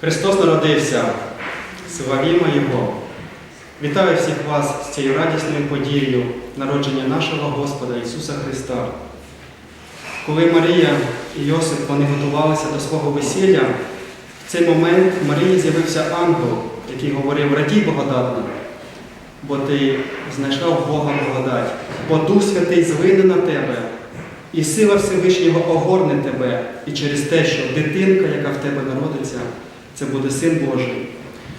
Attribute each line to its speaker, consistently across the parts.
Speaker 1: Христос народився, славімо Його. Вітаю всіх вас з цією радісною подією народження нашого Господа Ісуса Христа. Коли Марія і Йосип вони готувалися до свого весілля, в цей момент Марії з'явився ангел, який говорив: Радій благодатна, бо ти знайшла Бога благодать, бо Дух Святий звине на тебе, і сила Всевишнього огорне тебе, і через те, що дитинка, яка в тебе народиться, це буде син Божий.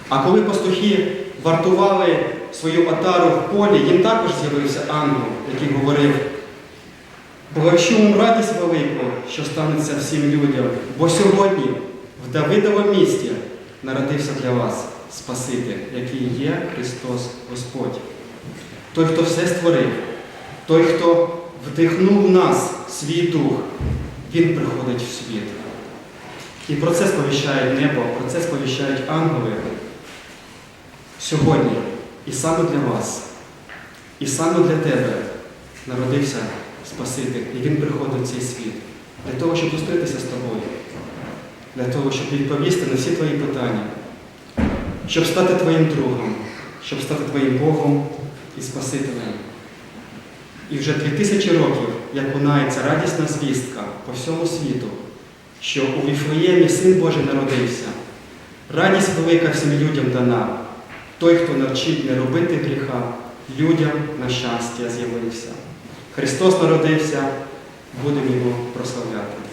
Speaker 1: А коли пастухи вартували свою отару в полі, їм також з'явився ангел, який говорив, Благовіщу вам радість велику, що станеться всім людям, бо сьогодні в Давидовому місті народився для вас Спаситель, який є Христос Господь. Той, хто все створив, той, хто вдихнув в нас свій дух, Він приходить в світ. І про це сповіщає небо, про це сповіщають ангели сьогодні. І саме для вас, і саме для тебе народився Спаситель, і Він приходить в цей світ для того, щоб зустрітися з тобою, для того, щоб відповісти на всі твої питання, щоб стати твоїм другом, щоб стати твоїм Богом і Спасителем. І вже дві тисячі років, як лунається радісна звістка по всьому світу, що у Віфлеємі Син Божий народився. Радість велика всім людям дана. Той, хто навчить не робити гріха, людям на щастя з'явився. Христос народився, будемо його прославляти.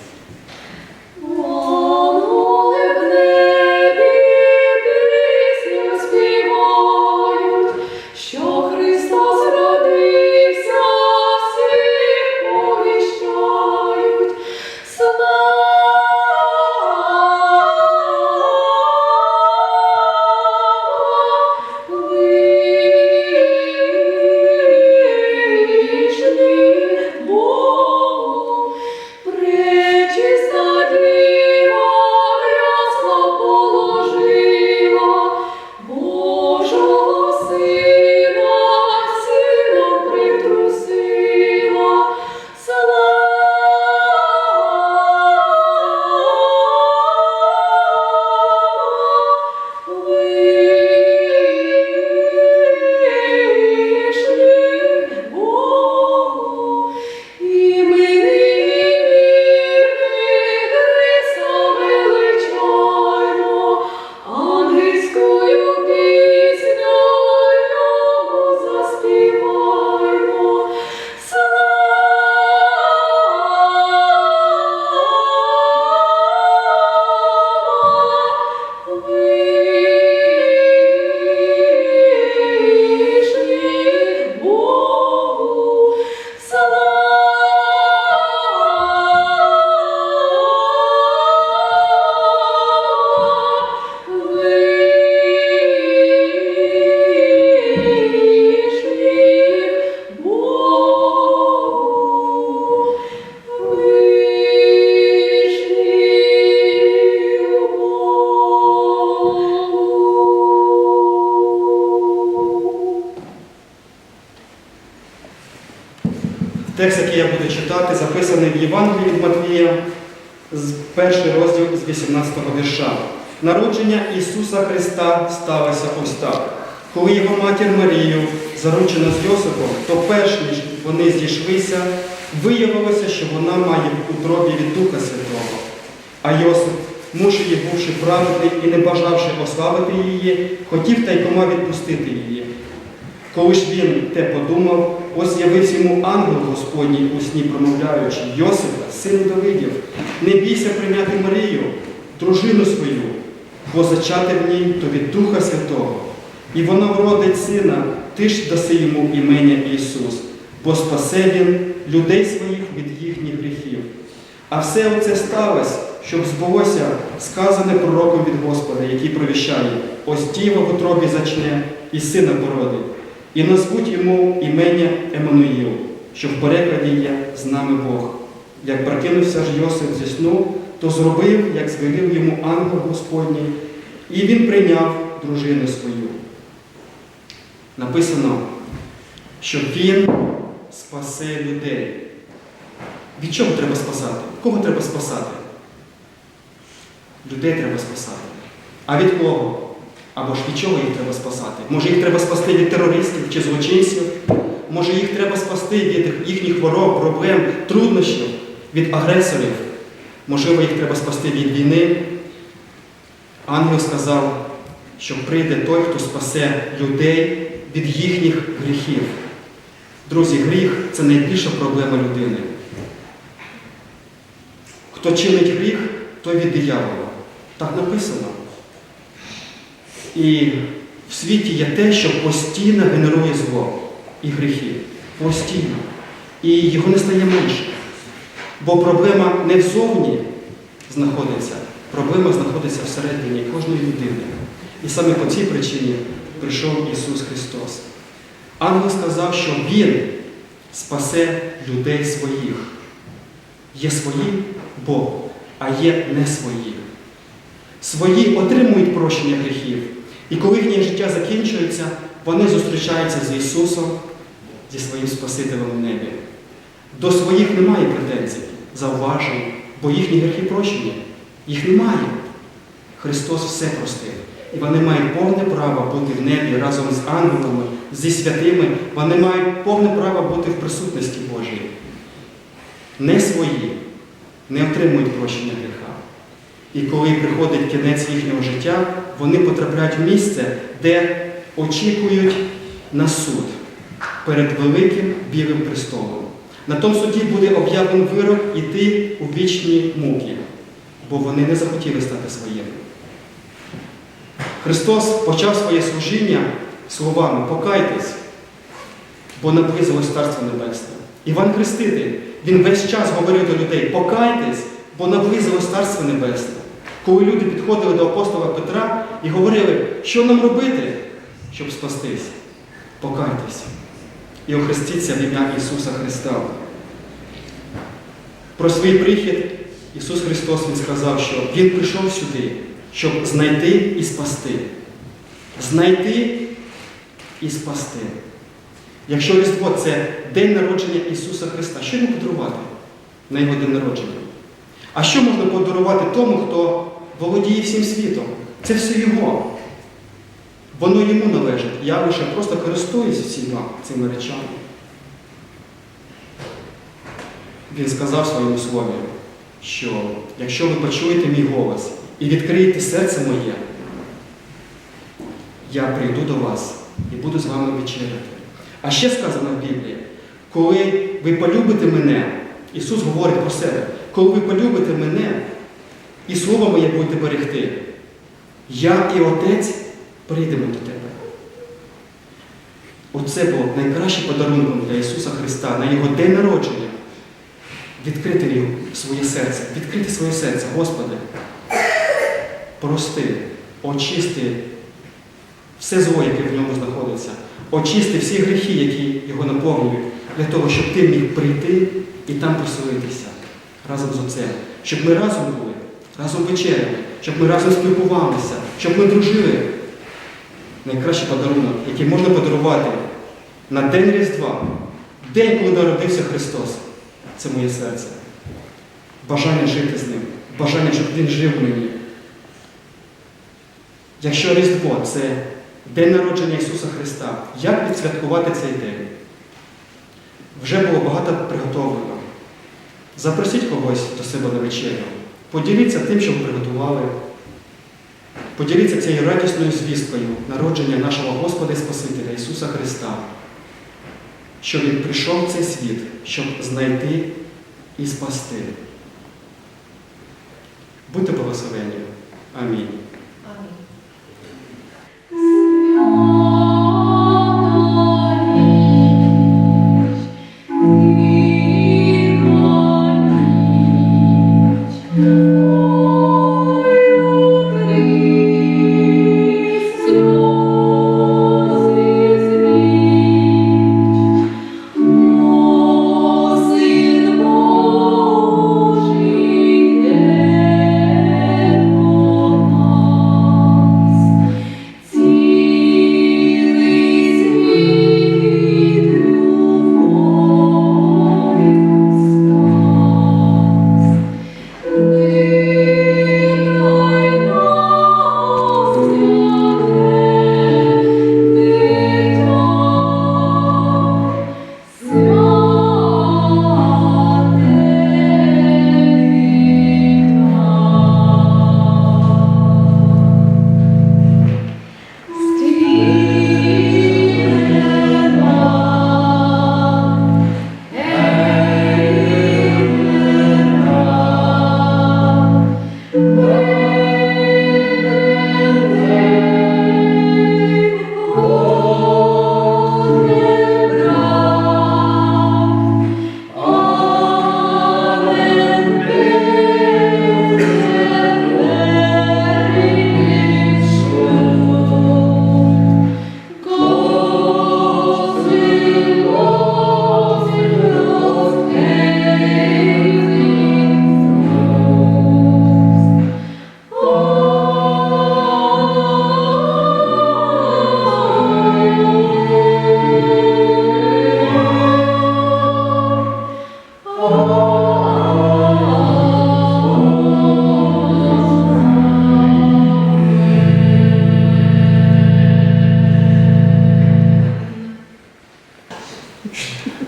Speaker 1: Записаний в Євангелії від Матвія, перший розділ з 18 вірша. Народження Ісуса Христа сталося ось так. Коли його матір Марію заручена з Йосипом, то перш ніж вони зійшлися, виявилося, що вона має в утробі від Духа Святого. А Йосип, муж її бувши праведний і не бажавши ославити її, хотів тайкома відпустити її. Коли ж він те подумав, ось з'явився йому ангел Господній у сні, промовляючи, Йосипа, сину Давидів, не бійся прийняти Марію, дружину свою, бо зачати в ній то від Духа Святого. І вона вродить сина, ти ж даси йому імення Ісус, бо спасе він людей своїх від їхніх гріхів. А все оце сталося, щоб збулося сказане пророком від Господа, який провіщає, ось діва в утробі зачне і сина породить, і назвуть йому імення Еммануїл, що в перекладі є з нами Бог. Як прокинувся ж Йосип зі сну, то зробив, як звелів йому ангел Господній, і він прийняв дружину свою. Написано, що він спасе людей. Від чого треба спасати? Кого треба спасати? Людей треба спасати. А від кого? Або ж від чого їх треба спасати? Може їх треба спасти від терористів чи злочинців? Може їх треба спасти від їхніх хвороб, проблем, труднощів, від агресорів? Можливо, їх треба спасти від війни? Ангел сказав, що прийде той, хто спасе людей від їхніх гріхів. Друзі, гріх це найбільша проблема людини. Хто чинить гріх, той від диявола. Так написано. І в світі є те, що постійно генерує зло і гріхи. Постійно. І його не стає менше. Бо проблема не взовні знаходиться, проблема знаходиться всередині кожної людини. І саме по цій причині прийшов Ісус Христос. Ангел сказав, що Він спасе людей своїх. Є свої Бог, а є не свої. Свої отримують прощення гріхів. І коли їхнє життя закінчується, вони зустрічаються з Ісусом, зі своїм Спасителем в небі. До своїх немає претензій, зауважень, бо їхні гріхи прощені. Їх немає. Христос все простив. І вони мають повне право бути в небі разом з ангелами, зі святими. Вони мають повне право бути в присутності Божій. Не свої не отримують прощення гріха. І коли приходить кінець їхнього життя, вони потрапляють в місце, де очікують на суд перед великим білим престолом. На тому суді буде об'явлений вирок іти у вічні муки, бо вони не захотіли стати своїми. Христос почав своє служіння словами Покайтесь, бо наблизилось Царство Небесне. Іван Хреститель, він весь час говорив до людей, покайтесь, бо наблизилось Царство Небесне. Коли люди підходили до апостола Петра і говорили, що нам робити, щоб спастись, покайтесь і охрестіться в ім'я Ісуса Христа. Про свій прихід Ісус Христос Він сказав, що Він прийшов сюди, щоб знайти і спасти. Знайти і спасти. Якщо Різдво це день народження Ісуса Христа, що йому подарувати на його день народження? А що можна подарувати тому, хто володіє всім світом? Це все Його. Воно йому належить. Я лише просто користуюсь всіма цими речами. Він сказав в своєму слові, що якщо ви почуєте мій голос і відкриєте серце моє, я прийду до вас і буду з вами вечеряти. А ще сказано в Біблії, коли ви полюбите мене, Ісус говорить про себе, коли ви полюбите мене і слово моє будете берегти, я і Отець прийдемо до тебе. Оце було найкращим подарунком для Ісуса Христа на Його день народження. Відкрити його своє серце, відкрити своє серце, Господи, прости, очисти все зло, яке в ньому знаходиться, очисти всі гріхи, які його наповнюють, для того, щоб ти міг прийти і там поселитися разом з Отцем, щоб ми разом були, разом вечеряли, щоб ми разом спілкувалися, щоб ми дружили. Найкращий подарунок, який можна подарувати на День Різдва, день, коли народився Христос. Це моє серце. Бажання жити з ним, бажання, щоб він жив в мені. Якщо Різдво це день народження Ісуса Христа, як відсвяткувати цей день? Вже було багато приготовлено. Запросіть когось до себе на вечерю. Поділіться тим, що ви приготували. Поділіться цією радісною звісткою народження нашого Господа і Спасителя Ісуса Христа, що Він прийшов в цей світ, щоб знайти і спасти. Будьте благословені. Амінь.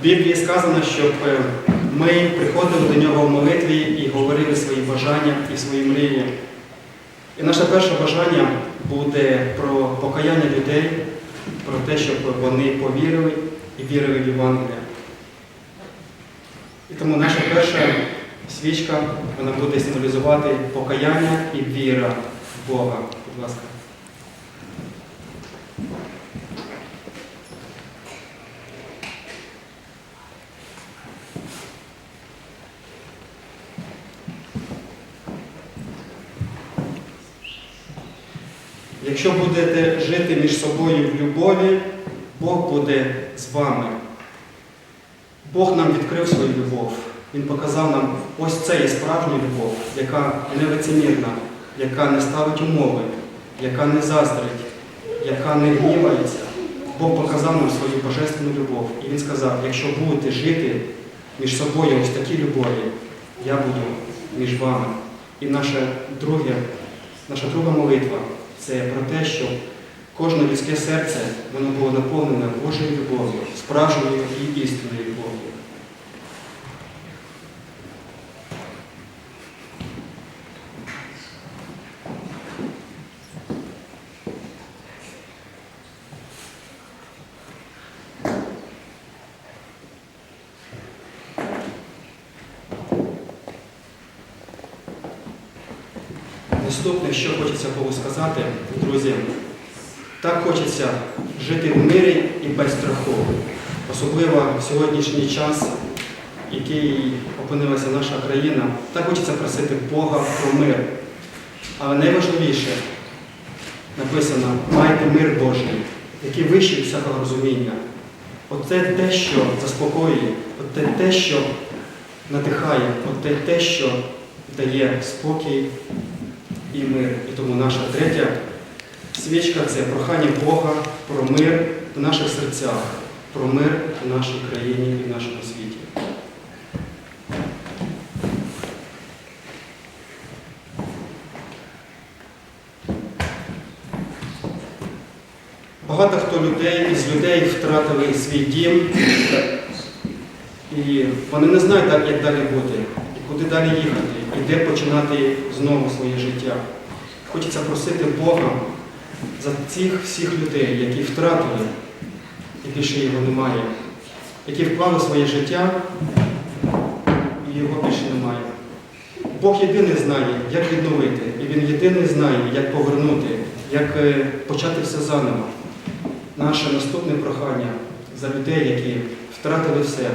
Speaker 1: В Біблії сказано, щоб е, ми приходили до нього в молитві і говорили свої бажання і свої мрії. І наше перше бажання буде про покаяння людей, про те, щоб вони повірили і вірили в Євангелія. І тому наша перша свічка вона буде символізувати покаяння і віра в Бога. Будь ласка. Якщо будете жити між собою в любові, Бог буде з вами. Бог нам відкрив свою любов. Він показав нам, ось це є справжня любов, яка невицемірна, яка не ставить умови, яка не заздрить, яка не гнівається. Бог показав нам свою божественну любов. І Він сказав, якщо будете жити між собою ось такій любові, я буду між вами. І наше друге, наша друга молитва це про те, що кожне людське серце воно було наповнене Божою любов'ю, справжньою і істинною любов'ю. Наступне, що хочеться Богу сказати, друзі, так хочеться жити в мирі і без страху. Особливо в сьогоднішній час, в який опинилася наша країна, так хочеться просити Бога про мир. Але найважливіше написано майте мир Божий, який вищий всякого розуміння. Оце те, що заспокоює, оце те, що надихає, оце те, що дає спокій і мир. І тому наша третя свічка це прохання Бога про мир в наших серцях, про мир в нашій країні і в нашому світі. Багато хто людей із людей втратили свій дім, і вони не знають, як далі бути, куди далі їхати, і де починати знову своє життя. Хочеться просити Бога за цих всіх людей, які втратили, і більше його немає, які вклали своє життя, і його більше немає. Бог єдиний знає, як відновити, і Він єдиний знає, як повернути, як е, почати все заново. Наше наступне прохання за людей, які втратили все,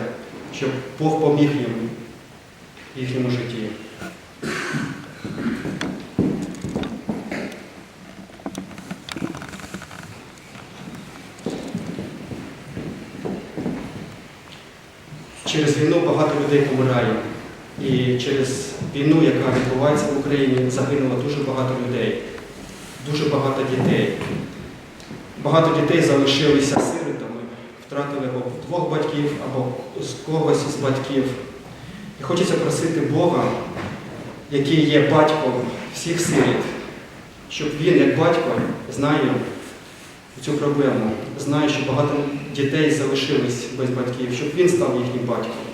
Speaker 1: щоб Бог поміг їм їхньому житті. Через війну багато людей помирає. І через війну, яка відбувається в Україні, загинуло дуже багато людей, дуже багато дітей. Багато дітей залишилися сиротами, втратили або двох батьків, або з когось з батьків. І хочеться просити Бога, який є батьком всіх сиріт, щоб він, як батько, знає цю проблему, знає, що багато дітей залишились без батьків, щоб він став їхнім батьком,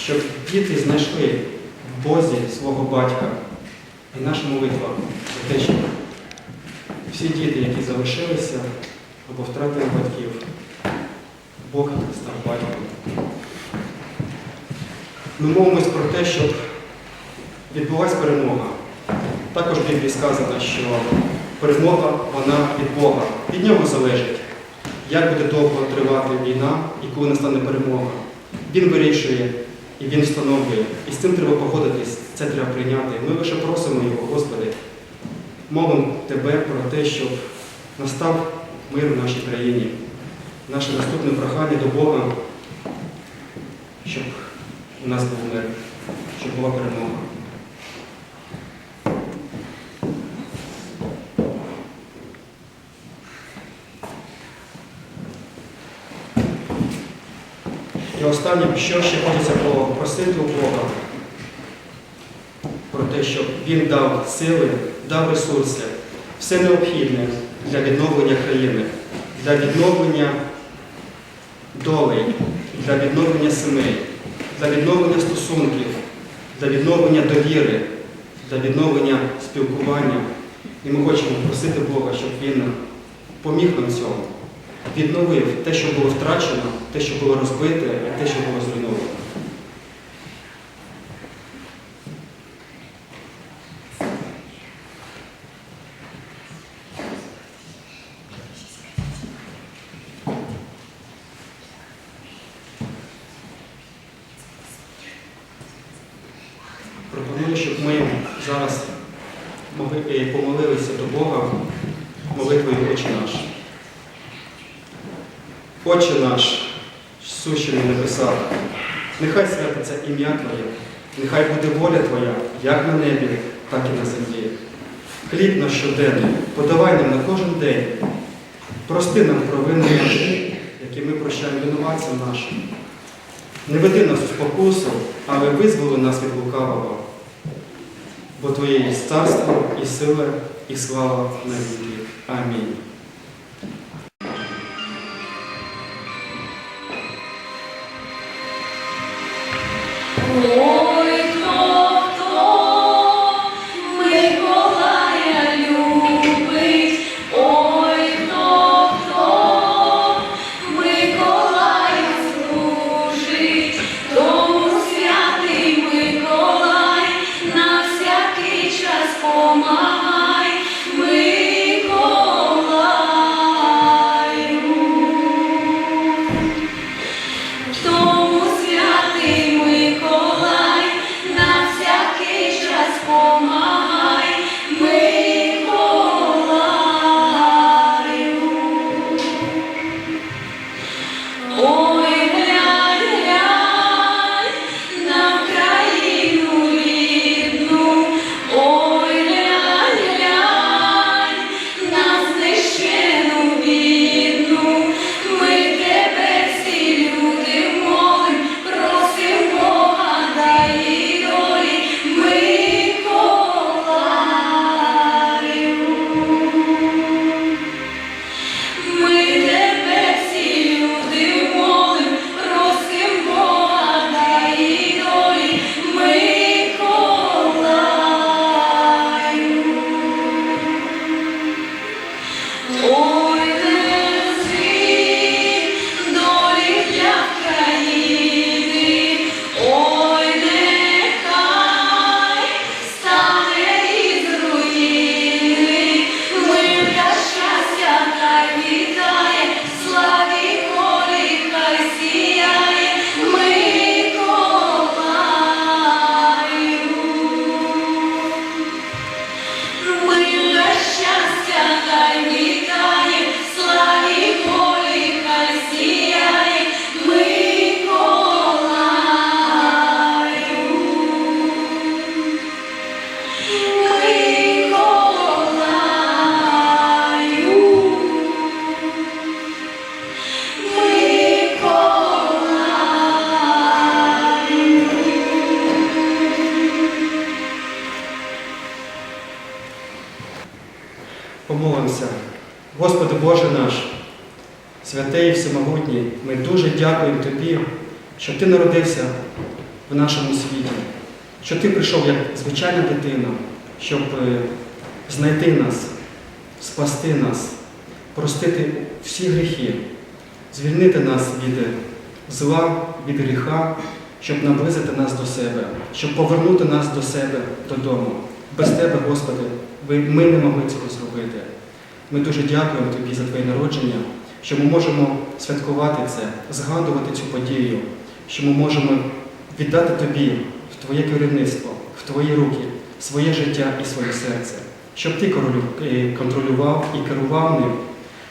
Speaker 1: щоб діти знайшли в Бозі свого батька. І наша молитва за те, щоб всі діти, які залишилися або втратили батьків, Бог став батьком. Ми мовимось про те, щоб відбулася перемога. Також в Біблії сказано, що перемога вона від Бога. Від нього залежить, як буде довго тривати війна і коли настане перемога. Він вирішує і він встановлює. І з цим треба погодитись, це треба прийняти. Ми лише просимо його, Господи, мовимо Тебе про те, щоб настав мир в нашій країні. Наше наступне прохання до Бога, щоб у нас був мир, щоб була перемога. І
Speaker 2: останнє, що ще хочеться попросити у Бога про те, щоб Він дав сили, дав ресурси, все необхідне для відновлення країни, для відновлення долей, для відновлення сімей, для відновлення стосунків, для відновлення довіри, для відновлення спілкування. І ми хочемо просити Бога, щоб Він поміг нам цьому, відновив те, що було втрачено, те, що було розбите, те, що було зруйновано. Пропоную, щоб ми зараз могли, е, помолилися до Бога молитвою Отче наш. Отче наш, сущий на небесах, нехай святиться ім'я Твоє, нехай буде воля Твоя, як на небі, так і на землі. Хліб наш щоденний, подавай нам на кожен день. Прости нам провини наші, які ми прощаємо винуватцям нашим. Не веди нас у спокусу, але визволи нас від лукавого. Бо Твоє є царство і сила, і слава на віки. Амінь. Що Ти народився в нашому світі, що Ти прийшов як звичайна дитина, щоб е, знайти нас, спасти нас, простити всі гріхи, звільнити нас від зла, від гріха, щоб наблизити нас до себе, щоб повернути нас до себе додому. Без Тебе, Господи, ми не могли цього зробити. Ми дуже дякуємо Тобі за Твоє народження, що ми можемо святкувати це, згадувати цю подію, що ми можемо віддати Тобі в Твоє керівництво, в Твої руки, своє життя і своє серце, щоб Ти е, контролював і керував ним,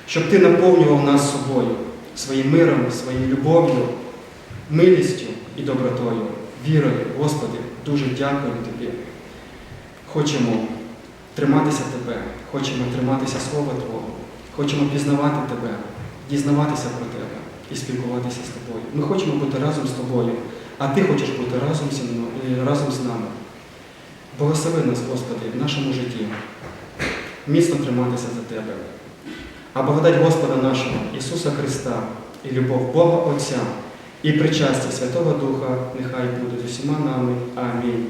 Speaker 2: щоб Ти наповнював нас собою, своїм миром, своєю любов'ю, милістю і добротою, вірою. Господи, дуже дякуємо Тобі. Хочемо триматися Тебе, хочемо триматися Слова Твого, хочемо пізнавати Тебе, дізнаватися про Тебе.
Speaker 1: і спілкуватися з тобою. Ми хочемо бути разом з тобою, а ти хочеш бути разом зі мною, е, разом з нами. Благослови нас, Господи, в нашому житті. Міцно триматися за Тебе. А благодать Господа нашого, Ісуса Христа, і любов Бога Отця, і причастя Святого Духа нехай буде з усіма нами. Амінь.